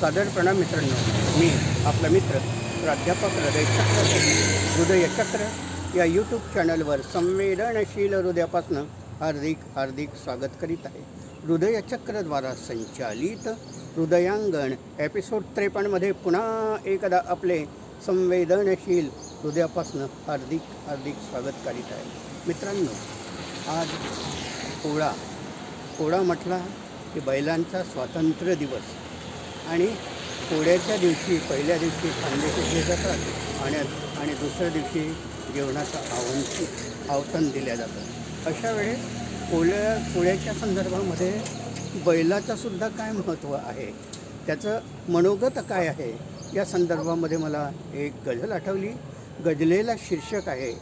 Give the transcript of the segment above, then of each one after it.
सादर प्रणाम मित्रांनो. मी आपला मित्र प्राध्यापक हृदयचक्र हृदयचक्र या यूट्यूब चॅनलवर संवेदनशील हृदयापासून हार्दिक हार्दिक स्वागत करीत आहे. हृदयचक्रद्वारा संचालित हृदयांगण एपिसोड त्रेपन्नमध्ये पुन्हा एकदा आपले संवेदनशील हृदयापासून हार्दिक हार्दिक स्वागत करीत आहे. मित्रांनो आज पोळा पोळा म्हटला की बैलांचा स्वातंत्र्य दिवस. आणि पोळ्याच्या दिवशी पहिल्या दिवशी कांदे कुटले जातात आणि आणि दुसऱ्या दिवशी जेवणाचं आवन आवतण दिल्या जातं अशा वेळेस पोळ्या पोळ्याच्या संदर्भामध्ये बैलाचंसुद्धा काय महत्त्व आहे? त्याचं मनोगत काय आहे? या संदर्भामध्ये मला एक गझल आठवली. गजलेला शीर्षक आहे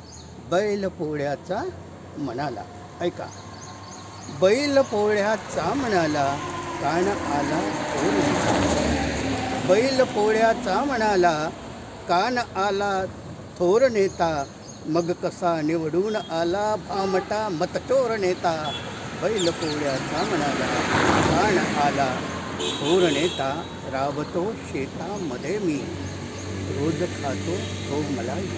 बैल पोळ्याचा म्हणाला ऐका. बैल पोळ्याचा म्हणाला कान आला थोर बैल पोळ्याचा म्हणाला कान आला थोर नेता मग कसा निवडून आला भामटा मतचोर नेता? बैल पोळ्याचा म्हणाला कान आला थोर नेता राबतो शेतामध्ये मी. रोज खातो तो मलाई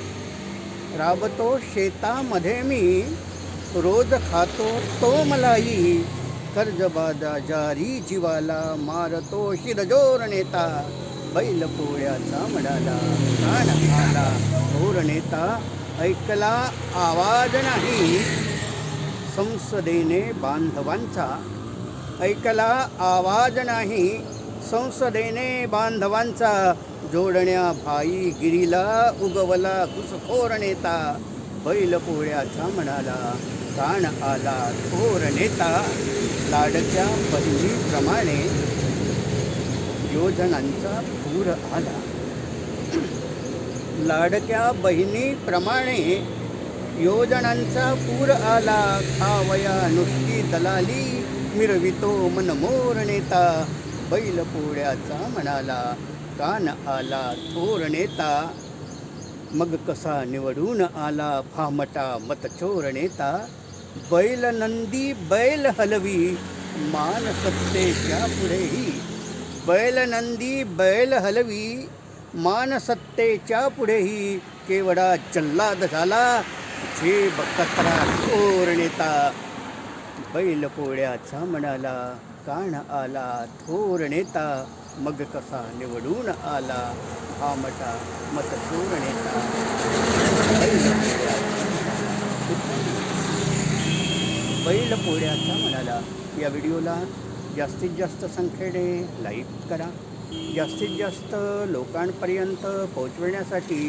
राबतो शेतामध्ये मी. रोज खातो तो मलाई कर्जबादा जारी जीवाला मारतो शिरजोर नेता बैल पोळ्याचा म्हणाला कान आला थोर नेता ऐकला आवाज नाही. संसदेने बांधवांचा. ऐकला आवाज नाही. संसदेने बांधवांचा. जोडण्या भाई गिरीला उगवला घुसखोर नेता. बैल पोळ्याचा म्हणाला कान आला थोर नेता लाडक्या बहिणीप्रमाणे. योजनांचा पूर आला. लाडक्या बहिणीप्रमाणे योजनांचा पूर आला. खावया नुसती दलाली मिरवितो मनमोर नेता. बैल पोळ्याचा म्हणाला कान आला थोर नेता. मग कसा निवडून आला फामटा मतचोर नेता? बैल नंदी बैल हलवी मान सत्तेच्या पुढेही बैल नंदी बैल हलवी मान सत्तेच्या पुढेही केवडा जल्लाद झाला झेब कचरा थोर नेता बैल पोळ्याचा म्हणाला कान आला थोर नेता मग कसा निवडून आला? भामटा मतचोर नेता बैल पोळ्याचा म्हणाला या व्हिडिओला जास्तीत जास्त संख्येने लाईक करा. जास्तीत जास्त लोकांपर्यंत पोहोचविण्यासाठी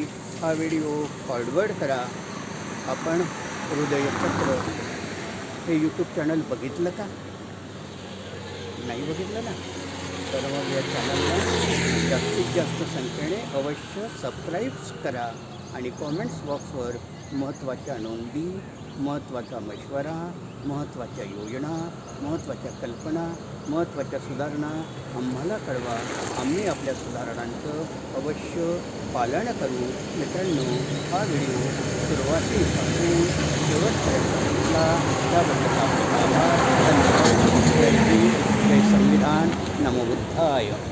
हा व्हिडिओ फॉरवर्ड करा. आपण हृदयचक्र हे यूट्यूब चॅनल बघितलं का? नाही बघितलं ना. तर मग या चॅनलला जास्तीत जास्त संख्येने अवश्य सबस्क्राईब्स करा आणि कॉमेंट्स बॉक्सवर महत्त्वाच्या नोंदी महत्त्वाचा मशवरा महत्त्वाच्या योजना महत्त्वाच्या कल्पना महत्त्वाच्या सुधारणा आम्हाला कळवा. आम्ही आपल्या सुधारणांचं अवश्य पालन करू. मित्रांनो हा व्हिडिओ सुरुवातीपासून शेवटपर्यंत त्याबद्दल आपले आभार. धन्यवाद. जय संविधान. नमोबुद्धाय